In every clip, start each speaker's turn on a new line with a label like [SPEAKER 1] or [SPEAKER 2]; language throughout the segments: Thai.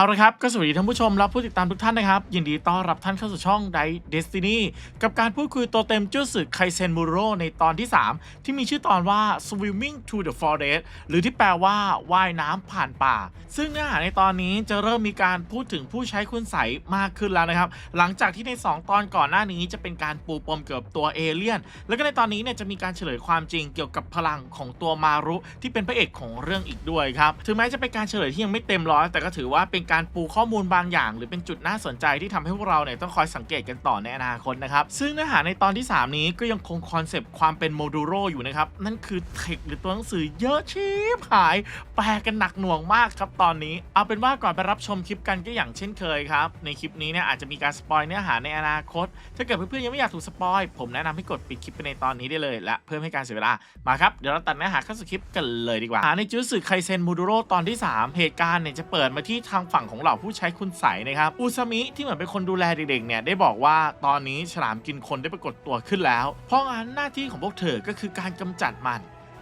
[SPEAKER 1] เอาละครับก็สวัสดีท่านผู้ชมและผู้ติดตามทุกท่านนะครับ ยินดีต้อนรับท่านเข้าสู่ช่องไดเดสตินีกับการพูดคุยตัวเต็มจู้สึกไคเซนมูโรในตอนที่ 3 ที่มีชื่อตอนว่า swimming to the forest หรือที่แปลว่าว่ายน้ำผ่านป่า ซึ่งเนื้อหาในตอนนี้จะเริ่มมีการพูดถึงผู้ใช้คุณใสยมากขึ้นแล้วนะครับ หลังจากที่ใน 2 ตอนก่อนหน้านี้จะเป็นการปูปมเกี่ยวกับตัวเอเลี่ยนแล้วก็ในตอนนี้เนี่ยจะมีการเฉลยความจริงเกี่ยวกับพลังของตัวมารุที่เป็นพระเอกของเรื่องอีกด้วยครับถึงแม้จะเป็นการเฉลยที่ยังไม่เต็มร้อยแต่ก็ถือว่าเป็นการปูข้อมูลบางอย่าง หรือเป็นจุดน่าสนใจที่ทำให้พวกเราเนี่ยต้องคอยสังเกตกันต่อในอนาคตนะครับ ซึ่งเนื้อหาในตอนที่ 3 นี้ก็ยังคงคอนเซปต์ความเป็นโมดูโรอยู่นะครับ นั่นคือเทคหรือตัวหนังสือเยอะชิบหาย แปลกันหนักหน่วงมากครับตอนนี้ เอาเป็นว่าก่อนไปรับชมคลิปกันก็อย่างเช่นเคยครับ ในคลิปนี้เนี่ยอาจจะมีการสปอยเนื้อหาในอนาคต ถ้าเกิดเพื่อนๆยังไม่อยากถูกสปอยผมแนะนำให้กดปิดคลิปไปในตอนนี้ได้เลยและเพื่มให้การเสียเวลามาครับเดี๋ยวเราตัดเนื้อหาเข้าสู่คลิปกันเลยดีกว่าในจูสึไคเซนมูดูโรตอนที่ 3 เหตุการณ์เนี่ยจะเปิดมาที่ทางฝั่งของเหล่าผู้ใช้คุณใสนะครับอุซามิที่เหมือนเป็นคนดูแลเด็กๆเนี่ยได้บอกว่าตอนนี้ฉลามกินคนได้ปรากฏตัวขึ้นแล้ว เพราะงั้นหน้าที่ของพวกเธอก็คือการกำจัดมัน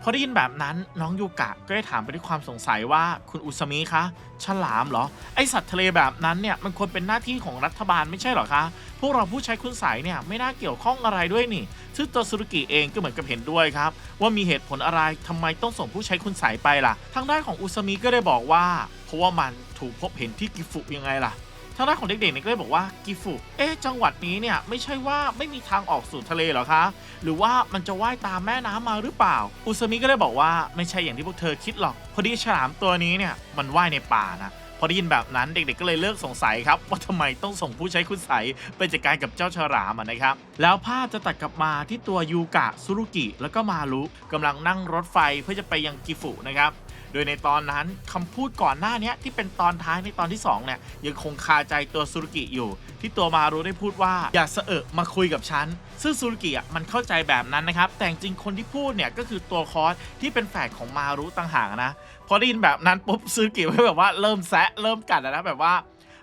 [SPEAKER 1] อได้ยินแบบนั้นน้องยูกะก็ได้ถามไปด้วยความสงสัยว่าคุณอุซามิคะฉลามเหรอ ไอสัตว์ทะเลแบบนั้นเนี่ยมันควรเป็นหน้าที่ของรัฐบาลไม่ใช่เหรอคะ พวกเราผู้ใช้คุณใสยเนี่ยไม่น่าเกี่ยวข้องอะไรด้วยนี่ซึ่งตัวซูรุกิเองก็เหมือนกับเห็นด้วยครับ ว่ามีเหตุผลอะไรทำไมต้องส่งผู้ใช้คุณใสยไปล่ะ ทางด้านของอุซามิก็ได้บอกว่า เพราะว่ามันถูกพบเห็นที่กิฟุยังไงล่ะ ทางด้านของเด็กๆเนี่ยก็เลยบอกว่ากิฟุเอ๊ะจังหวัดนี้เนี่ยไม่ใช่ว่าไม่มีทางออกสู่ทะเลเหรอคะ หรือว่ามันจะว่ายตามแม่น้ำมาหรือเปล่า อุซามิก็ได้บอกว่าไม่ใช่อย่างที่พวกเธอคิดหรอก พอดีฉลามตัวนี้เนี่ยมันว่ายในป่านะพอได้ยินแบบนั้นเด็กๆก็เลยเลิกสงสัยครับว่าทำไมต้องส่งผู้ใช้คุณใสยไปจัดการกับเจ้าฉลามอะนะครับ แล้วภาพจะตัดกลับมาที่ตัวยูกะซุรุกิแล้วก็มารุกำลังนั่งรถไฟเพื่อจะไปยังกิฟุนะครับ โดยในตอนนั้นคำพูดก่อนหน้านี้ที่เป็นตอนท้ายในตอนที่2เนี่ยยังคงคาใจตัวซูรุกิอยู่ ที่ตัวมารุได้พูดว่าอย่าเสอะมาคุยกับฉัน ซึ่งซูรุกิอะมันเข้าใจแบบนั้นนะครับแต่จริงคนที่พูดเนี่ยก็คือตัวคอสที่เป็นแฝดของมารุต่างหากนะพอได้ยินแบบนั้นปุ๊บซูรุกิก็แบบว่าเริ่มแซะเริ่มกัดแล้วนะแบบว่า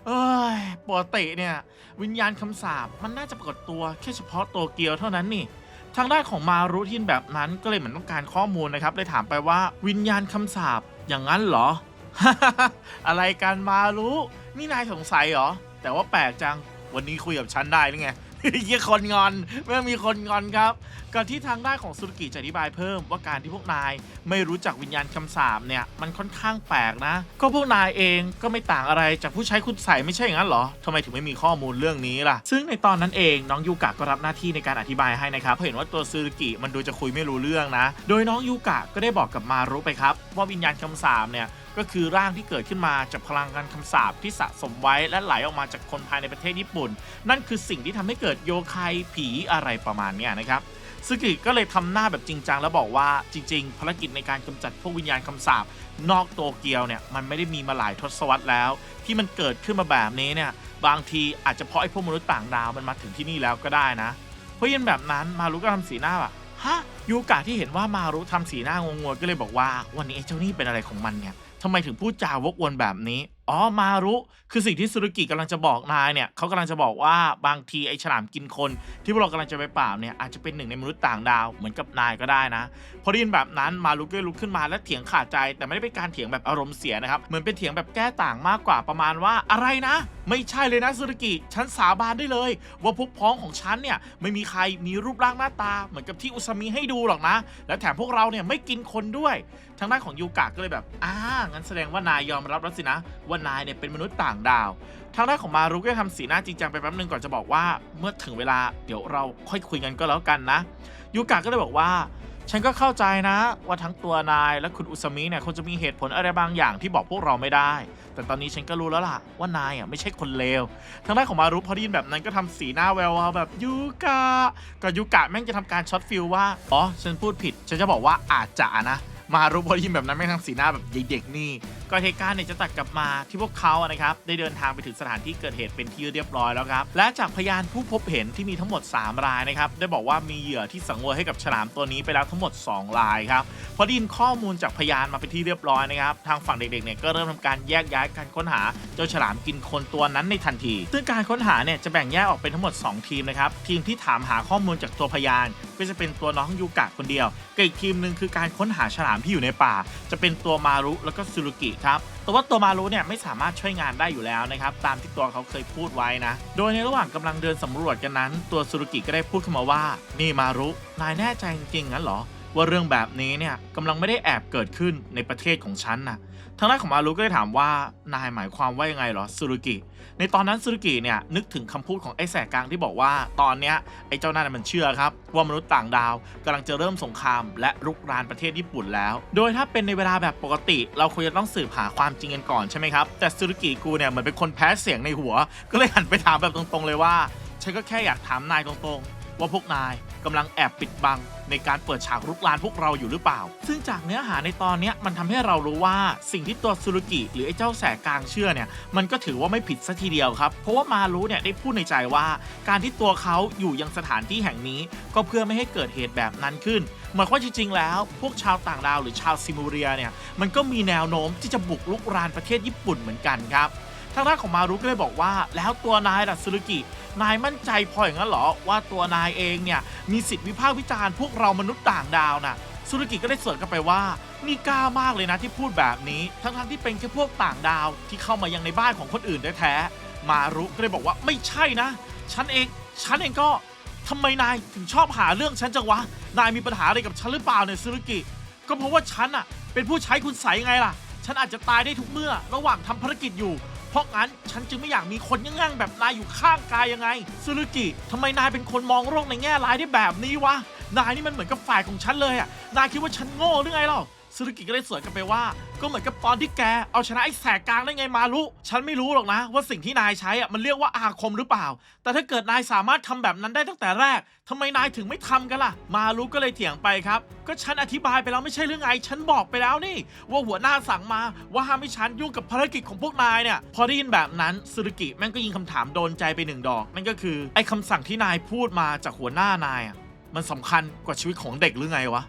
[SPEAKER 1] เอ้ยปกติเนี่ยวิญญาณคำสาปมันน่าจะปรากฏตัวแค่เฉพาะตัวเกียวเท่านั้นนี่ ทางด้านของมารุทินแบบนั้นก็เลยเหมือนต้องการข้อมูลนะครับเลยถามไปว่าวิญญาณคำสาบอย่างนั้นเหรอ อะไรกันมารุนี่นายสงสัยเหรอ แต่ว่าแปลกจังวันนี้คุยกับฉันได้หรือไงเยี่ยคนงอนไม่มีคนงอนครับ ก่อนที่ทางด้านของสุรกิจะอธิบายเพิ่มว่าการที่พวกนายไม่รู้จักวิญญาณคำสาปเนี่ยมันค่อนข้างแปลกนะ ก็พวกนายเองก็ไม่ต่างอะไรจากผู้ใช้คุณใส่ไม่ใช่อย่างนั้นเหรอทำไมถึงไม่มีข้อมูลเรื่องนี้ล่ะ ซึ่งในตอนนั้นเองน้องยูกะก็รับหน้าที่ในการอธิบายให้นะครับเพราะเห็นว่าตัวซูรุกิมันดูจะคุยไม่รู้เรื่องนะ โดยน้องยูกะก็ได้บอกกับมารุไปครับว่าวิญญาณคำสาปเนี่ยก็คือร่างที่เกิดขึ้นมาจากพลังงานคำสาปที่สะสมไว้และไหลออกมาจากคนภายในประเทศญี่ปุ่น นั่นคือสิ่งที่ทำให้เกิดโยคายผีอะไรประมาณนี้นะครับ ซึกิก็เลยทำหน้าแบบจริงจังแล้วบอกว่าจริง ๆ ภารกิจในการกำจัดพวกวิญญาณคำสาปนอกโตเกียวเนี่ยมันไม่ได้มีมาหลายทศวรรษแล้ว ที่มันเกิดขึ้นมาแบบนี้เนี่ยบางทีอาจจะเพราะไอ้พวกมนุษย์ต่างดาวมันมาถึงที่นี่แล้วก็ได้นะ เพราะยันแบบนั้นมารุก็ทำสีหน้าแบบฮะยูกะที่เห็นว่ามารุทำสีหน้างงๆก็เลยบอกว่า วันนี้ไอ้เจ้านี่เป็นอะไรของมันเนี่ยทำไมถึงพูดจาวกวนแบบนี้ อ๋อมารุคือสิ่งที่สุรุกิกำลังจะบอกนายเนี่ยเขากำลังจะบอกว่าบางทีไอ้ฉลามกินคน ที่พวกเรากำลังจะไปปราบเนี่ยอาจจะเป็นหนึ่งในมนุษย์ต่างดาวเหมือนกับนายก็ได้นะ พอได้ยินแบบนั้นมารุก็ลุกขึ้นมาและเถียงขาดใจ แต่ไม่ได้เป็นการเถียงแบบอารมณ์เสียนะครับเหมือนเป็นเถียงแบบแก้ต่างมากกว่าประมาณว่าอะไรนะ ไม่ใช่เลยนะสุรุกิฉันสาบานได้เลย ว่าพวกพ้องของฉันเนี่ยไม่มีใครมีรูปร่างหน้าตา เหมือนกับที่อุซามิให้ดูหรอกนะ และแถมพวกเราเนี่ยไม่กินคนด้วย ทางด้านของยูกะก็เลยแบบอ่างั้นแสดงว่านายยอมรับแล้วสินะว่านายเนี่ยเป็นมนุษย์ต่างดาว ทางด้านของมารุก็ทำสีหน้าจริงจังไปแป๊บนึงก่อนจะบอกว่า เมื่อถึงเวลาเดี๋ยวเราค่อยคุยกันก็แล้วกันนะ ยูกะก็เลยบอกว่า ฉันก็เข้าใจนะ ว่าทั้งตัวนายและคุณอุซามิเนี่ยคงจะมีเหตุผลอะไรบางอย่างที่บอกพวกเราไม่ได้ แต่ตอนนี้ฉันก็รู้แล้วล่ะว่านายอะไม่ใช่คนเลว ทางด้านของมารุพอได้ยินแบบนั้นก็ทำสีหน้าแวววาวแบบยูกะก็ยูกะแม่งจะทำการช็อตฟิลว่าอ๋อฉันพูดผิด ฉันจะบอกว่าอาจจะนะมารุพอได้ยินแบบนั้นแม่งทำสีหน้าแบบเด็กๆนี่ก็เหตุการณ์เนี่ยจะตัดกลับมาที่พวกเขาอะนะครับได้เดินทางไปถึงสถานที่เกิดเหตุเป็นที่เรียบร้อยแล้วครับและจากพยานผู้พบเห็นที่มีทั้งหมด 3 รายนะครับได้บอกว่ามีเหยื่อที่สังเวยให้กับฉลามตัวนี้ไปแล้วทั้งหมด 2 รายครับพอได้ยินข้อมูลจากพยานมาเป็นที่เรียบร้อยนะครับทางฝั่งเด็กๆเนี่ยก็เริ่มทำการแยกย้ายการค้นหาเจ้าฉลามกินคนตัวนั้นในทันที ซึ่งการค้นหาเนี่ยจะแบ่งแยกออกเป็นทั้งหมด 2 ทีมนะครับทีมที่ถามหาข้อมูลจากตัวพยานก็จะเป็นตัวน้องยูกะคนเดียวกับอีกทีมหนึ่งคือการค้นหาฉลามที่อยู่ในป่า จะเป็นตัวมารุแล้วก็ซูรุกิครับแต่ว่าตัวมารุเนี่ยไม่สามารถช่วยงานได้อยู่แล้วนะครับตามที่ตัวเขาเคยพูดไว้นะ โดยในระหว่างกำลังเดินสำรวจกันนั้น ตัวซูรุกิก็ได้พูดขึ้นมาว่า นี่มารุนายแน่ใจจริงๆงั้นเหรอว่าเรื่องแบบนี้เนี่ยกำลังไม่ได้แอบเกิดขึ้นในประเทศของฉันนะ ทางด้านของมารุก็ได้ถามว่านายหมายความว่ายังไงเหรอซูรุกิ ในตอนนั้นซูรุกิเนี่ยนึกถึงคำพูดของไอ้แสกกลางที่บอกว่า ตอนเนี้ยไอ้เจ้านั่นนะมันเชื่อครับ ว่ามนุษย์ต่างดาวกำลังจะเริ่มสงคราม และรุกรานประเทศญี่ปุ่นแล้ว โดยถ้าเป็นในเวลาแบบปกติ เราควรจะต้องสืบหาความจริงกันก่อนใช่ไหมครับ แต่ซูรุกิกูเนี่ยเหมือนเป็นคนแพ้เสียงในหัว ก็เลยหันไปถามแบบตรงๆเลยว่าฉันก็แค่อยากถามนายตรงๆ ว่าพวกนายกำลังแอบปิดบัง ในการเปิดฉากรุกรานพวกเราอยู่หรือเปล่า ซึ่งจากเนื้อหาในตอนนี้มันทำให้เรารู้ว่าสิ่งที่ตัวซูรุกิหรือไอ้เจ้าแสกลางเชื่อเนี่ยมันก็ถือว่าไม่ผิดซะทีเดียวครับ เพราะว่ามารู้เนี่ยได้พูดในใจว่า การที่ตัวเขาอยู่ยังสถานที่แห่งนี้ ก็เพื่อไม่ให้เกิดเหตุแบบนั้นขึ้นหมายความจริงๆแล้ว พวกชาวต่างดาวหรือชาวซิมูเรียเนี่ยมันก็มีแนวโน้มที่จะบุกรุกรานประเทศญี่ปุ่นเหมือนกันครับ ทางด้านของมารุก็เลยบอกว่า แล้วตัวนายล่ะซูรุกิ นายมั่นใจพออย่างนั้นเหรอ ว่าตัวนายเองเนี่ย มีสิทธิวิพากษ์วิจารณ์พวกเรามนุษย์ต่างดาวน่ะซูรุกิก็ได้สวนกลับไปว่า นี่กล้ามากเลยนะที่พูดแบบนี้ ทั้งๆที่เป็นแค่พวกต่างดาวที่เข้ามายังในบ้านของคนอื่นแท้ๆมารุก็เลยบอกว่าไม่ใช่นะ ฉันเอง ฉันเองก็ทำไมนายถึงชอบหาเรื่องฉันจังวะ นายมีปัญหาอะไรกับฉันหรือเปล่าเนี่ยซูรุกิ ก็เพราะว่าฉันอะเป็นผู้ใช้คุณใสไงล่ะ ฉันอาจจะตายได้ทุกเมื่อ ระหว่างทำภารกิจอยู่ ราะงั้นฉันจึงไม่อยากมีคนง่างๆแบบนายอยู่ข้างกายยังไงซูรุกิทำไมนายเป็นคนมองโลกในแง่ร้ายได้แบบนี้วะนายนี่มันเหมือนกับฝ่ายของฉันเลยอะนายคิดว่าฉันโง่หรือไงหรอ ซูรุกิก็เลยสวนกลับไปว่า ก็เหมือนกับตอนที่แกเอาชนะไอ้แสกกลางได้ไงมารุฉันไม่รู้หรอกนะ ว่าสิ่งที่นายใช้อะมันเรียกว่าอาคมหรือเปล่า แต่ถ้าเกิดนายสามารถทำแบบนั้นได้ตั้งแต่แรกทำไมนายถึงไม่ทำกันล่ะ มารุก็เลยเถียงไปครับ ก็ฉันอธิบายไปแล้วไม่ใช่เรื่องไงฉันบอกไปแล้วนี่ ว่าหัวหน้าสั่งมาว่าห้ามให้ฉันยุ่งกับภารกิจของพวกนายเนี่ยพอได้ยินแบบนั้นซูรุกิแม่งก็ยิงคำถามโดนใจไปหนึ่งดอกนั่นก็คือไอ้คำสั่งที่นายพูดมาจากหัวหน้านายอะมันสำคัญกว่าชีวิตของเด็กหรือไงวะ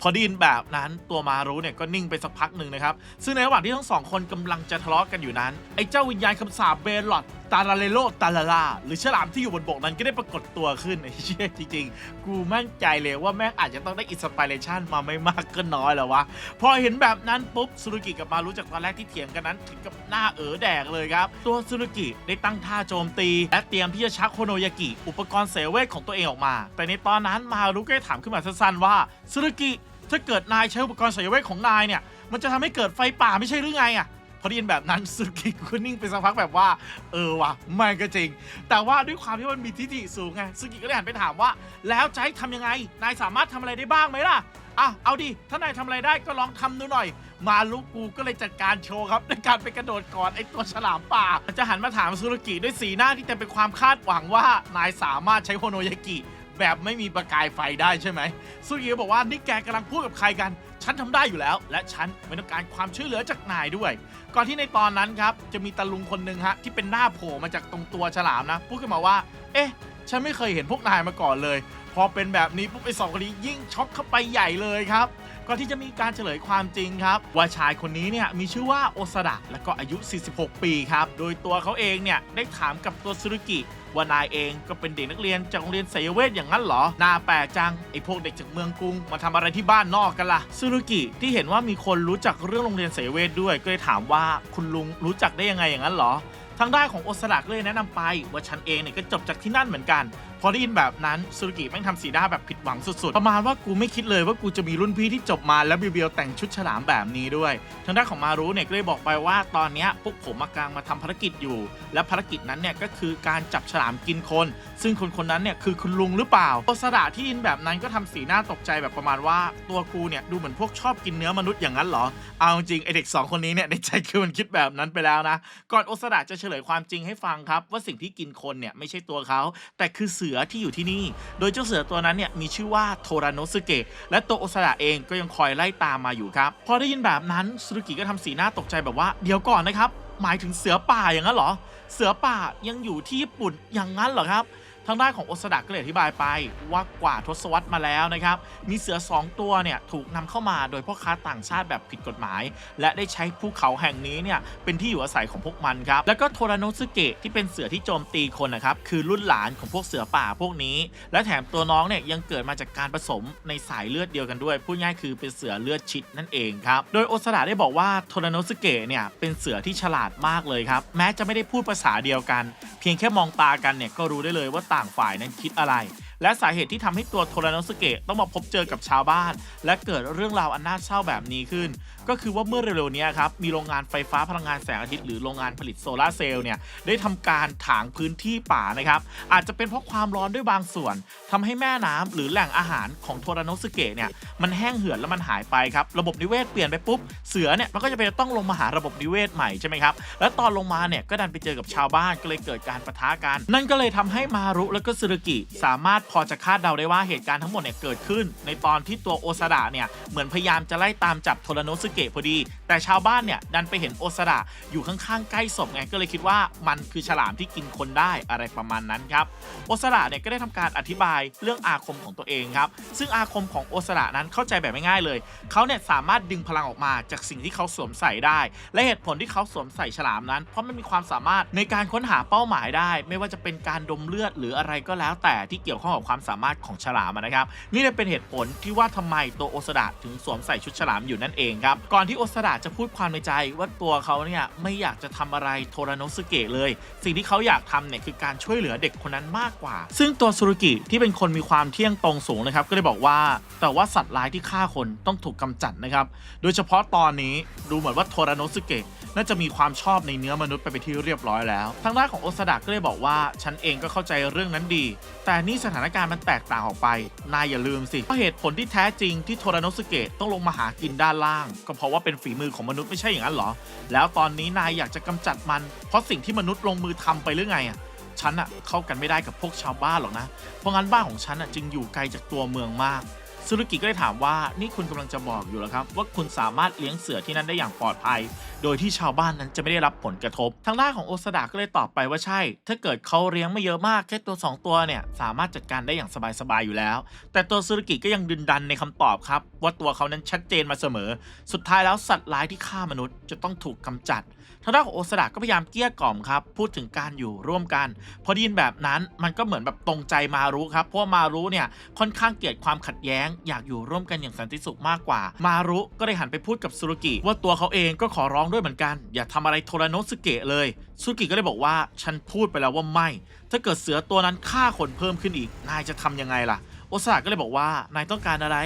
[SPEAKER 1] พอได้ยินแบบนั้นตัวมารู้เนี่ยก็นิ่งไปสักพักหนึ่งนะครับ ซึ่งในระหว่างที่ทั้งสองคนกำลังจะทะเลาะกันอยู่นั้น ไอ้เจ้าวิญญาณคำสาปเบลลอดตาลาเลโลตาลาลาหรือฉลามที่อยู่บนบกนั้นก็ได้ปรากฏตัวขึ้นไอ้เชี่ยจริงๆ กูมั่นใจเลยว่าแม่งอาจจะต้องได้อินสปิเรชันมาไม่มากก็น้อยแล้ววะ พอเห็นแบบนั้นปุ๊บซูรุกิกับมารู้จากตอนแรกที่เถียงกันนั้นถึงกับหน้าเอ๋อแดกเลยครับ ตัวซูรุกิได้ตั้งท่าโจมตี และเตรียมที่จะชักโคโนยากิอุปกรณ์เสเวทของตัวเองออกมา แต่ในตอนนั้นมารุก็ได้ถามขึ้นมาสั้นๆว่าซูรุกิ ถ้าเกิดนายใช้อุปกรณ์สายเวทของนายเนี่ย มันจะทำให้เกิดไฟป่าไม่ใช่หรือไงอะ่ะ พอได้ยินแบบนั้นสุกิก็นิ่งไปสักพักแบบว่า เออวะมันก็จริง แต่ว่าด้วยความที่มันมีทิฏฐิสูงไงสุกิก็เลยหันไปถามว่า แล้วจะให้ทำยังไง นายสามารถทำอะไรได้บ้างไหมล่ะอะเอาดิ ถ้านายทำอะไรได้ก็ลองทำดูหน่อย มาลุกกูก็เลยจัดการโชว์ครับด้วยการไปกระโดดกอดไอ้ตัวฉลามป่า จะหันมาถามซูรุกิด้วยสีหน้าที่เต็มไปความคาดหวังว่านายสามารถใช้โฮโนยากิ แบบไม่มีประกายไฟได้ใช่ไหมซูกิบอกว่านี่แกกำลังพูดกับใครกัน ฉันทำได้อยู่แล้ว และฉันไม่ต้องการความช่วยเหลือจากนายด้วย ก่อนที่ในตอนนั้นครับ จะมีตาลุงคนหนึ่งฮะ ที่เป็นหน้าโผล่มาจากตรงตัวฉลามนะ พูดขึ้นมาว่า เอ๊ะ ฉันไม่เคยเห็นพวกนายมาก่อนเลย พอเป็นแบบนี้ปุ๊บไอ้สองคนนี้ยิ่งช็อกเข้าไปใหญ่เลยครับ ก่อนที่จะมีการเฉลยความจริงครับ ว่าชายคนนี้เนี่ยมีชื่อว่าโอซาดะและก็อายุ 46 ปีครับ โดยตัวเขาเองเนี่ยได้ถามกับตัวซูรุกิว่านายเองก็เป็นเด็กนักเรียนจากโรงเรียนไสยเวทอย่างนั้นเหรอ น่าแปลกจัง ไอ้พวกเด็กจากเมืองกรุง มาทำอะไรที่บ้านนอกกันล่ะซูรุกิที่เห็นว่ามีคนรู้จักเรื่องโรงเรียนไสยเวทด้วย ก็เลยถามว่าคุณลุงรู้จักได้ยังไงอย่างนั้นเหรอ ทางด้านของโอซาดะก็เลยแนะนำไป ว่าฉันเองเนี่ยก็จบจากที่นั่นเหมือนกัน พอได้ยินแบบนั้นซูรุกิแม่งทำสีหน้าแบบผิดหวังสุดๆ ประมาณว่ากูไม่คิดเลยว่ากูจะมีรุ่นพี่ที่จบมาแล้วเบียวๆแต่งชุดฉลามแบบนี้ด้วย ทางด้านของมารุเนี่ยก็เลยบอกไปว่าตอนนี้พวกผมมากลางมาทำภารกิจอยู่ และภารกิจนั้นเนี่ยก็คือการจับฉลามกินคน ซึ่งคนคนนั้นเนี่ยคือคุณลุงหรือเปล่าโอซาดะที่ยินแบบนั้นก็ทำสีหน้าตกใจแบบประมาณว่า ตัวกูเนี่ยดูเหมือนพวกชอบกินเนื้อมนุษย์อย่างนั้นเหรอเอาจริงไอเด็กสองคนนี้เนี่ยในใจคือมันคิดแบบนั้นไปแล้วนะก่อนโอซาดะจะเฉลยความจริงให้ฟังครับว่าสิ่งที่กินคนเนี่ยไม่ใช่ตัวเขาแต่คือเสืือที่อยู่ที่นี่ โดยเจ้าเสือตัวนั้นเนี่ยมีชื่อว่าโทราโนสึเกะและตัวโอซาดะเองก็ยังคอยไล่ตามมาอยู่ครับ พอได้ยินแบบนั้นซูรุกิก็ทำสีหน้าตกใจแบบว่าเดี๋ยวก่อนนะครับหมายถึงเสือป่าอย่างนั้นเหรอ เสือป่ายังอยู่ที่ญี่ปุ่นอย่างนั้นเหรอครับ ทางด้านของโอซาดะก็เลยอธิบายไป ว่ากว่าทศวรรษมาแล้วนะครับ มีเสือ 2 ตัวเนี่ยถูกนำเข้ามาโดยพ่อค้าต่างชาติแบบผิดกฎหมาย และได้ใช้ภูเขาแห่งนี้เนี่ยเป็นที่อยู่อาศัยของพวกมันครับ แล้วก็โทราโนสึเกะที่เป็นเสือที่โจมตีคนนะครับ คือรุ่นหลานของพวกเสือป่าพวกนี้ และแถมตัวน้องเนี่ยยังเกิดมาจากการผสมในสายเลือดเดียวกันด้วย พูดง่ายคือเป็นเสือเลือดชิดนั่นเองครับ โดยโอซาดะได้บอกว่าโทราโนสึเกะเนี่ยเป็นเสือที่ฉลาดมากเลยครับ แม้จะไม่ได้พูดภาษาเดียวกัน เพียงแค่มองตากันเนี่ยก็รู้ได้เลยว่าต่างฝ่ายนั้นคิดอะไร และสาเหตุที่ทำให้ตัวโทราโนสเกะต้องมาพบเจอกับชาวบ้าน และเกิดเรื่องราวอันน่าเศร้าแบบนี้ขึ้น ก็คือว่าเมื่อเร็วๆนี้ครับ มีโรงงานไฟฟ้าพลังงานแสงอาทิตย์หรือโรงงานผลิตโซลาร์เซลล์เนี่ยได้ทำการถางพื้นที่ป่านะครับ อาจจะเป็นเพราะความร้อนด้วยบางส่วนทำให้แม่น้ำหรือแหล่งอาหารของโทราโนสเกะเนี่ยมันแห้งเหือดแล้วมันหายไปครับ ระบบนิเวศเปลี่ยนไปปุ๊บ เสือเนี่ยมันก็จะเป็นต้องลงมาหาระบบนิเวศใหม่ใช่ไหมครับ แล้วตอนลงมาเนี่ยก็ดันไปเจอกับชาวบ้านก็เลยเกิดการปะทะกัน นั่นก็เลยทำให้มารุแล้วก็ซึรุกิ สามารถพอจะคาดเดาได้ว่าเหตุการณ์ทั้งหมดเนี่ยเกิดขึ้น ในตอนที่ตัวโอซาดะเนี่ยเหมือนพยายามจะไล่ตามจับโทรานสเกะพอดี แต่ชาวบ้านเนี่ยดันไปเห็นโอซาดะอยู่ข้างๆใกล้ศพไงก็เลยคิดว่ามันคือฉลามที่กินคนได้อะไรประมาณนั้นครับโอซาดะเนี่ยก็ได้ทำการอธิบายเรื่องอาคมของตัวเองครับซึ่งอาคมของโอซาดะนั้นเข้าใจแบบไม่ง่ายเลยเขาเนี่ยสามารถดึงพลังออกมาจากสิ่งที่เขาสวมใส่ได้ และเหตุผลที่เขาสวมใส่ฉลามนั้น เพราะมันมีความสามารถในการค้นหาเป้าหมายได้ ไม่ว่าจะเป็นการดมเลือดหรืออะไรก็แล้วแต่ที่เกี่ยวข้องกับความสามารถของฉลามนะครับนี่เลยเป็นเหตุผลที่ว่าทำไมตัวโอซาดะถึงสวมใส่ชุดฉลามอยู่นั่นเองครับก่อนที่โอซาดะจะพูดความในใจว่าตัวเขาเนี่ยไม่อยากจะทำอะไรโทราโนสึเกะเลย สิ่งที่เขาอยากทำเนี่ยคือการช่วยเหลือเด็กคนนั้นมากกว่า ซึ่งตัวซูรุกิที่เป็นคนมีความเที่ยงตรงสูงนะครับ ก็เลยบอกว่า แต่ว่าสัตว์ร้ายที่ฆ่าคนต้องถูกกำจัดนะครับ โดยเฉพาะตอนนี้ดูเหมือนว่าโทราโนสึเกะน่าจะมีความชอบในเนื้อมนุษย์ไปเป็นที่เรียบร้อยแล้ว ทางด้านของโอซาดะก็เลยบอกว่า ฉันเองก็เข้าใจเรื่องนั้นดี แต่นี่สถานการณ์มันแตกต่างออกไป นายอย่าลืมสิว่าเหตุผลที่แท้จริงที่โทราโนสึเกะต้องลงมาหากินด้านล่างก็เพราะว่าเป็นฝีมือของมนุษย์ไม่ใช่อย่างนั้นเหรอ แล้วตอนนี้นายอยากจะกำจัดมัน เพราะสิ่งที่มนุษย์ลงมือทำไปหรือไงอะฉันอะเข้ากันไม่ได้กับพวกชาวบ้านหรอกนะ เพราะงั้นบ้านของฉันอะจึงอยู่ไกลจากตัวเมืองมาก ซุรุกิก็ได้ถามว่านี่คุณกำลังจะบอกอยู่แล้วครับ ว่าคุณสามารถเลี้ยงเสือที่นั่นได้อย่างปลอดภัย โดยที่ชาวบ้านนั้นจะไม่ได้รับผลกระทบ ทางด้านของโอซาดะก็เลยตอบไปว่าใช่ ถ้าเกิดเขาเลี้ยงไม่เยอะมากแค่ตัว 2 ตัวเนี่ยสามารถจัดการได้อย่างสบายๆอยู่แล้ว แต่ตัวซุรุกิก็ยังดึนดันในคำตอบครับ ว่าตัวเขานั้นชัดเจนมาเสมอ สุดท้ายแล้วสัตว์ร้ายที่ฆ่ามนุษย์จะต้องถูกกำจัด ทางด้านของโอซาดะก็พยายามเกลี้ยกล่อมครับ พูดถึงการอยู่ร่วมกัน พอได้ยินแบบนั้นมันก็เหมือนแบบตรงใจมารุครับ เพราะมารุเนี่ยค่อนข้างเกลียดความขัดแย้ง อยากอยู่ร่วมกันอย่างสันติสุขมากกว่า มารุก็ได้หันไปพูดกับซูรุกิว่าตัวเขาเองก็ขอร้องด้วยเหมือนกัน อย่าทำอะไรโทรโนสึเกะเลยซูรุกิก็ได้บอกว่าฉันพูดไปแล้วว่าไม่ ถ้าเกิดเสือตัวนั้นฆ่าคนเพิ่มขึ้นอีกนายจะทำยังไงล่ะโอซาดะก็เลยบอกว่านายต้องการอะไร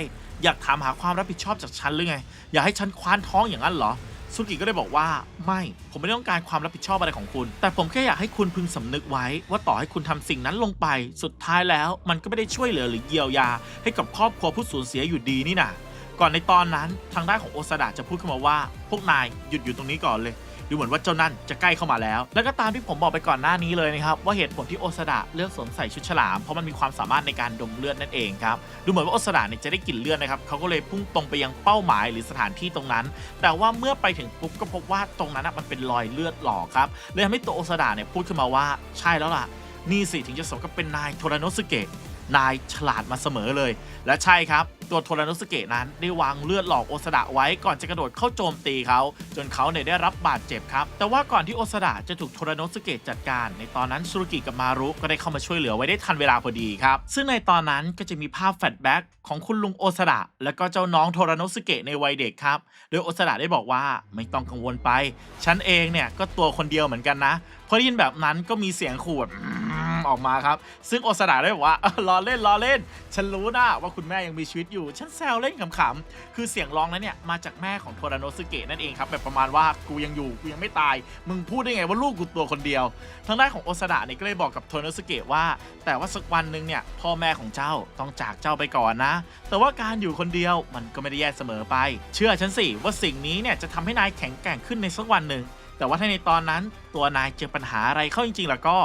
[SPEAKER 1] อยากถามหาความรับผิดชอบจากฉันหรือไง อยากให้ฉันคว้านท้องอย่างนั้นเหรอ ซุกิก็ได้บอกว่าไม่ผมไม่ต้องการความรับผิดชอบอะไรของคุณ แต่ผมแค่อยากให้คุณพึงสำนึกไว้ ว่าต่อให้คุณทำสิ่งนั้นลงไป สุดท้ายแล้วมันก็ไม่ได้ช่วยเหลือหรือเยียวยา ให้กับครอบครัวผู้สูญเสียอยู่ดีนี่นะก่อนในตอนนั้นทางด้านของโอซาดะจะพูดขึ้นมาว่า พวกนายหยุดอยู่ตรงนี้ก่อนเลย ดูเหมือนว่าเจ้านั่นจะใกล้เข้ามาแล้ว แล้วก็ตามที่ผมบอกไปก่อนหน้านี้เลยนะครับว่าเหตุผลที่โอซาดะเลือกสวมใส่ชุดฉลามเพราะมันมีความสามารถในการดมเลือดนั่นเองครับดูเหมือนว่าโอซาดะเนี่ยจะได้กลิ่นเลือดนะครับเขาก็เลยพุ่งตรงไปยังเป้าหมายหรือสถานที่ตรงนั้น แต่ว่าเมื่อไปถึงปุ๊บก็พบว่าตรงนั้นมันเป็นรอยเลือดหลอกครับเลยทำให้ตัวโอซาดะเนี่ยพูดขึ้นมาว่าใช่แล้วล่ะนี่สิถึงจะสมกับเป็นนายโทราโนสเกะนายฉลาดมาเสมอเลย และใช่ครับ ตัวโทราโนสเกะนั้นได้วางเลือดหลอกโอซาดะไว้ก่อนจะกระโดดเข้าโจมตีเขา จนเขาเนี่ยได้รับบาดเจ็บครับ แต่ว่าก่อนที่โอซาดะจะถูกโทราโนสเกะจัดการ ในตอนนั้นซูรุกิกับมารุก็ได้เข้ามาช่วยเหลือไว้ได้ทันเวลาพอดีครับ ซึ่งในตอนนั้นก็จะมีภาพแฟลชแบ็กของคุณลุงโอซาดะและก็เจ้าน้องโทราโนสเกะในวัยเด็กครับ โดยโอซาดะได้บอกว่าไม่ต้องกังวลไป ฉันเองเนี่ยก็ตัวคนเดียวเหมือนกันนะ พอได้ยินแบบนั้นก็มีเสียงขู่แบบ ออกมาครับ ซึ่งโอซาดะได้บอกว่าเออล้อเล่นล้อเล่น ฉันรู้นะว่าคุณแม่ยังมีชีวิตอยู่ ฉันแซวเล่นขำๆ คือเสียงร้องนั้นเนี่ยมาจากแม่ของโทราโนสึเกะนั่นเองครับแบบประมาณว่ากูยังอยู่กูยังไม่ตาย มึงพูดได้ไงว่าลูกกูตัวคนเดียว ทางด้านของโอซาดะเนี่ยก็เลยบอกกับโทราโนสึเกะว่า แต่ว่าสักวันหนึ่งเนี่ยพ่อแม่ของเจ้าต้องจากเจ้าไปก่อนนะ แต่ว่าการอยู่คนเดียวมันก็ไม่ได้แย่เสมอไป เชื่อฉันสิว่าสิ่งนี้เนี่ยจะทำให้นายแข็งแกร่งขึ้นในสักวันหนึ่ง แต่ว่าถ้าในตอนนั้นตัวนายเจอปัญหาอะไรเข้าจริงๆ แล้วก็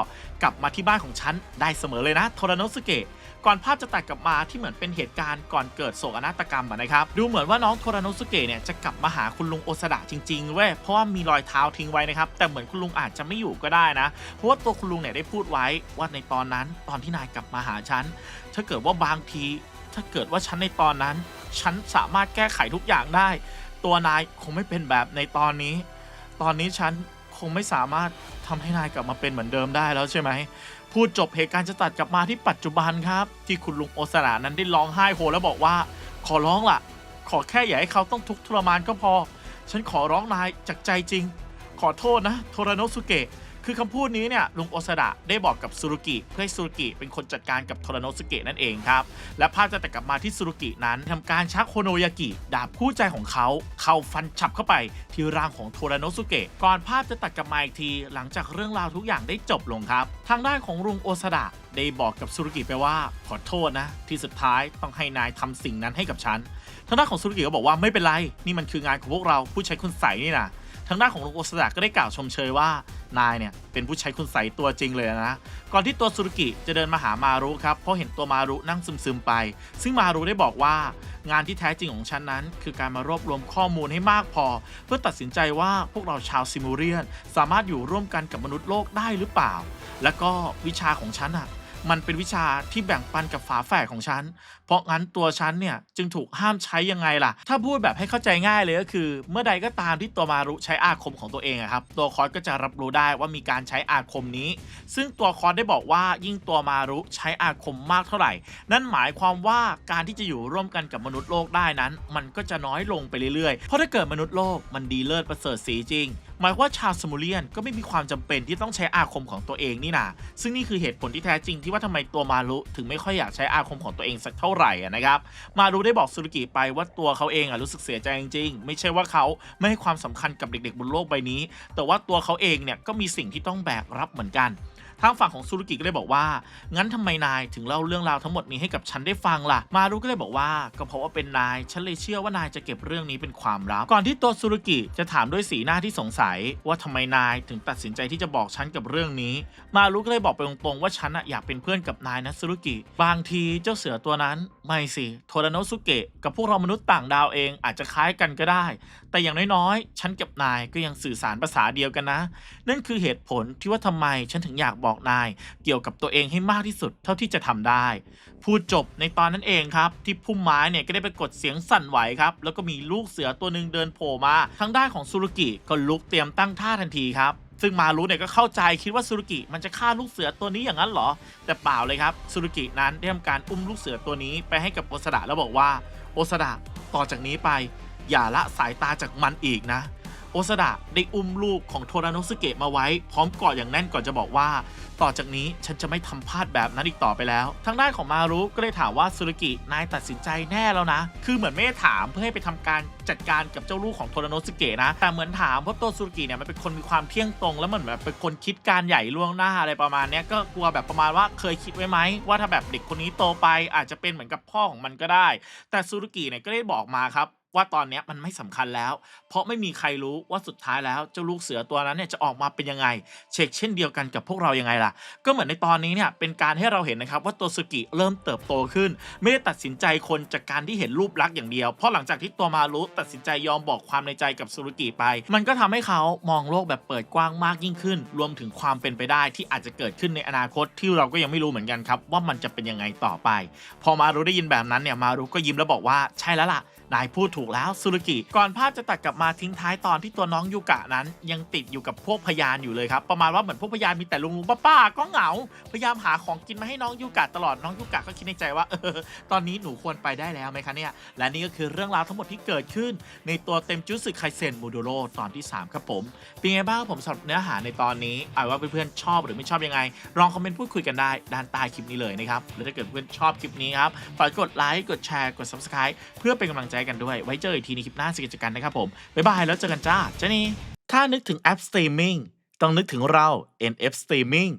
[SPEAKER 1] กลับมาที่บ้านของฉันได้เสมอเลยนะโทรโนสึเกะก่อนภาพจะตัดกลับมาที่เหมือนเป็นเหตุการณ์ก่อนเกิดโศกนาฏกรรมอะนะครับ ดูเหมือนว่าน้องโทราโนสุเกะเนี่ยจะกลับมาหาคุณลุงโอซาดะจริงๆเว้ยเพราะว่ามีรอยเท้าทิ้งไว้นะครับ แต่เหมือนคุณลุงอาจจะไม่อยู่ก็ได้นะ เพราะว่าตัวคุณลุงเนี่ยได้พูดไว้ว่าในตอนนั้นตอนที่นายกลับมาหาฉันถ้าเกิดว่าบางที ถ้าเกิดว่าฉันในตอนนั้น ฉันสามารถแก้ไขทุกอย่างได้ ตัวนายคงไม่เป็นแบบในตอนนี้ ตอนนี้ฉันคงไม่สามารถทำให้นายกลับมาเป็นเหมือนเดิมได้แล้วใช่ไหม พูดจบเหตุการณ์จะตัดกลับมาที่ปัจจุบันครับ ที่คุณลุงโอสระนั้นได้ร้องไห้โฮแล้วบอกว่า ขอร้องล่ะ ขอแค่อย่าให้เขาต้องทุกข์ทรมานก็พอ ฉันขอร้องนายจากใจจริง ขอโทษนะ โทรโนสุเกะ คือคำพูดนี้เนี่ยลุงโอซาดะได้บอกกับซูรุกิเพื่อให้ซูรุกิเป็นคนจัดการกับโทรโนสุเกะนั่นเองครับ และภาพจะแตัดกลับมาที่ซูรุกินั้นทำการชักโคโนยากิดาบคู่ใจของเขา เข้าฟันฉับเข้าไปที่ร่างของโทรโนสุเกะก่อนภาพจะตัดกลับมาอีกที หลังจากเรื่องราวทุกอย่างได้จบลงครับ ทางด้านของลุงโอซาดะได้บอกกับซูรุกิไปว่าขอโทษนะ ที่สุดท้ายต้องให้นายทำสิ่งนั้นให้กับฉันทางด้านของซูรุกิก็บอกว่าไม่เป็นไร นี่มันคืองานของพวกเราผู้ใช้คุณใสนี่นะทางด้านของลุงโอซาดะก็ได้กล่าวชมเชยว่า นายเนี่ยเป็นผู้ใช้คุณใสตัวจริงเลยนะ ก่อนที่ตัวซูรุกิจะเดินมาหามารุครับเพราะเห็นตัวมารุนั่งซึมๆไป ซึ่งมารุได้บอกว่างานที่แท้จริงของฉันนั้น คือการมารวบรวมข้อมูลให้มากพอ เพื่อตัดสินใจว่าพวกเราชาวซิมูเรียน สามารถอยู่ร่วมกันกับมนุษย์โลกได้หรือเปล่า และก็วิชาของฉันอะ มันเป็นวิชาที่แบ่งปันกับฝาแฝดของฉัน เพราะงั้นตัวฉันเนี่ยจึงถูกห้ามใช้ยังไงล่ะ ถ้าพูดแบบให้เข้าใจง่ายเลยก็คือ เมื่อใดก็ตามที่ตัวมารุใช้อาคมของตัวเองครับ ตัวคอสก็จะรับรู้ได้ว่ามีการใช้อาคมนี้ ซึ่งตัวคอสได้บอกว่ายิ่งตัวมารุใช้อาคมมากเท่าไหร่ นั่นหมายความว่าการที่จะอยู่ร่วมกันกับมนุษย์โลกได้นั้น มันก็จะน้อยลงไปเรื่อยๆ เพราะถ้าเกิดมนุษย์โลกมันดีเลิศประเสริฐสีจริง หมายว่าชาวสมุเลียนก็ไม่มีความจำเป็นที่ต้องใช้อาคมของตัวเองนี่นาซึ่งนี่คือเหตุผลที่แท้จริงที่ว่าทำไมตัวมารุถึงไม่ค่อยอยากใช้อาคมของตัวเองสักเท่าไหร่นะครับมารุได้บอกซูรุกิไปว่าตัวเขาเองอะรู้สึกเสียใจจริงๆ ไม่ใช่ว่าเขาไม่ให้ความสำคัญกับเด็กๆบนโลกใบนี้ แต่ว่าตัวเขาเองเนี่ยก็มีสิ่งที่ต้องแบกรับเหมือนกัน ทางฝั่งของซูรุกิก็เลยบอกว่า งั้นทำไมนายถึงเล่าเรื่องราวทั้งหมดนี้ให้กับฉันได้ฟังล่ะ มารุก็เลยบอกว่า ก็เพราะว่าเป็นนาย ฉันเลยเชื่อว่านายจะเก็บเรื่องนี้เป็นความลับ ก่อนที่ตัวซูรุกิจะถามด้วยสีหน้าที่สงสัย ว่าทำไมนายถึงตัดสินใจที่จะบอกฉันกับเรื่องนี้ มารุก็เลยบอกไปตรงๆว่าฉันอะอยากเป็นเพื่อนกับนายนะซูรุกิ บางทีเจ้าเสือตัวนั้น ไม่สิ โทราโนสุเกะกับพวกเรามนุษย์ต่างดาวเองอาจจะคล้ายกันก็ได้ แต่อย่างน้อยๆ ฉันกับนายก็ยังสื่อสารภาษาเดียวกันนะ นั่นคือเหตุผลที่ว่าทำไมฉันถึงอยากบอกนายเกี่ยวกับตัวเองให้มากที่สุดเท่าที่จะทำได้ พูดจบในตอนนั้นเองครับ ที่พุ่มไม้เนี่ยก็ได้ไปกดเสียงสั่นไหวครับ แล้วก็มีลูกเสือตัวหนึ่งเดินโผล่มาทางด้านของซูรุกิก็ลุกเตรียมตั้งท่าทันทีครับซึ่งมารุเนี่ยก็เข้าใจคิดว่าซูรุกิมันจะฆ่าลูกเสือตัวนี้อย่างนั้นเหรอ แต่เปล่าเลยครับซูรุกินั้นได้ทำการอุ้มลูกเสือตัวนี้ไปให้กับโอซาดะแล้วบอกว่าโอซาดะต่อจากนี้ไป อย่าละสายตาจากมันอีกนะ โอซาดะได้อุ้มลูกของโทราโนสุเกะมาไว้ พร้อมกอดอย่างแน่นก่อนจะบอกว่า ต่อจากนี้ฉันจะไม่ทำพลาดแบบนั้นอีกต่อไปแล้ว ทางด้านของมารุก็เลยถามว่าสุรกินายตัดสินใจแน่แล้วนะ คือเหมือนไม่ได้ถามเพื่อให้ไปทำการจัดการกับเจ้าลูกของโทราโนสุเกะนะ แต่เหมือนถามเพราะตัวสุรกิเนี่ยมันเป็นคนมีความเที่ยงตรง แล้วเหมือนแบบเป็นคนคิดการใหญ่ล่วงหน้าอะไรประมาณนี้ก็กลัวแบบประมาณว่าเคยคิดไว้ไหมว่าถ้าแบบเด็กคนนี้โตไปอาจจะเป็นเหมือนกับพ่อของมันก็ได้ แต่ซูรุกิเนี่ยก็ได้บอกมาครับ ว่าตอนนี้มันไม่สำคัญแล้ว เพราะไม่มีใครรู้ว่าสุดท้ายแล้วเจ้าลูกเสือตัวนั้นเนี่ยจะออกมาเป็นยังไง เช็คเช่นเดียวกันกับพวกเรายังไงล่ะ ก็เหมือนในตอนนี้เนี่ยเป็นการให้เราเห็นนะครับว่าตัวสุกิเริ่มเติบโตขึ้น ไม่ได้ตัดสินใจคนจากการที่เห็นรูปลักษณ์อย่างเดียว เพราะหลังจากที่ตัวมารุตัดสินใจยอมบอกความในใจกับสุรุกิไป มันก็ทำให้เขามองโลกแบบเปิดกว้างมากยิ่งขึ้น รวมถึงความเป็นไปได้ที่อาจจะเกิดขึ้นในอนาคตที่เราก็ยังไม่รู้เหมือนกันครับว่ามันจะเป็นยังไงต่อไป พอมารุได้ยินแบบนั้นเนี่ยมารุก็ยิ้มแล้วบอกว่าใช่แล้วล่ะ นายพูดถูกแล้วซูรุกิ ก่อนภาพจะตัดกลับมาทิ้งท้ายตอนที่ตัวน้องยูกะนั้น ยังติดอยู่กับพวกพยานอยู่เลยครับ ประมาณว่าเหมือนพวกพยานมีแต่ลุงลุงป้าป้าก็เหงา พยายามหาของกินมาให้น้องยูกะตลอดน้องยูกะก็คิดในใจว่าเออตอนนี้หนูควรไปได้แล้วไหมคะเนี่ย และนี่ก็คือเรื่องราวทั้งหมดที่เกิดขึ้น ในตัวเต็มจุสึไคเซนมูโดโรตอนที่ 3 ครับผม เป็นไงบ้างผมสำหรับเนื้อหาในตอนนี้เอาว่าเพื่อนๆชอบหรือไม่ชอบยังไงลองคอมเมนต์พูดคุยกันได้ด้านใต้คลิปนี้เลยนะครับแล้วถ้าเกิดเพื่อนชอบคลิปนี้ครับฝากกดไลค์กดแชร์กด subscribe เพื่อเป็นกำลังใจกันด้วย ไว้เจออีกทีในคลิปหน้าสิกิจกันนะครับผม บ๊ายบายแล้วเจอกันจ้าเจนี่ถ้านึกถึงแอปสตรีมมิ่งต้องนึกถึงเรา NF Streaming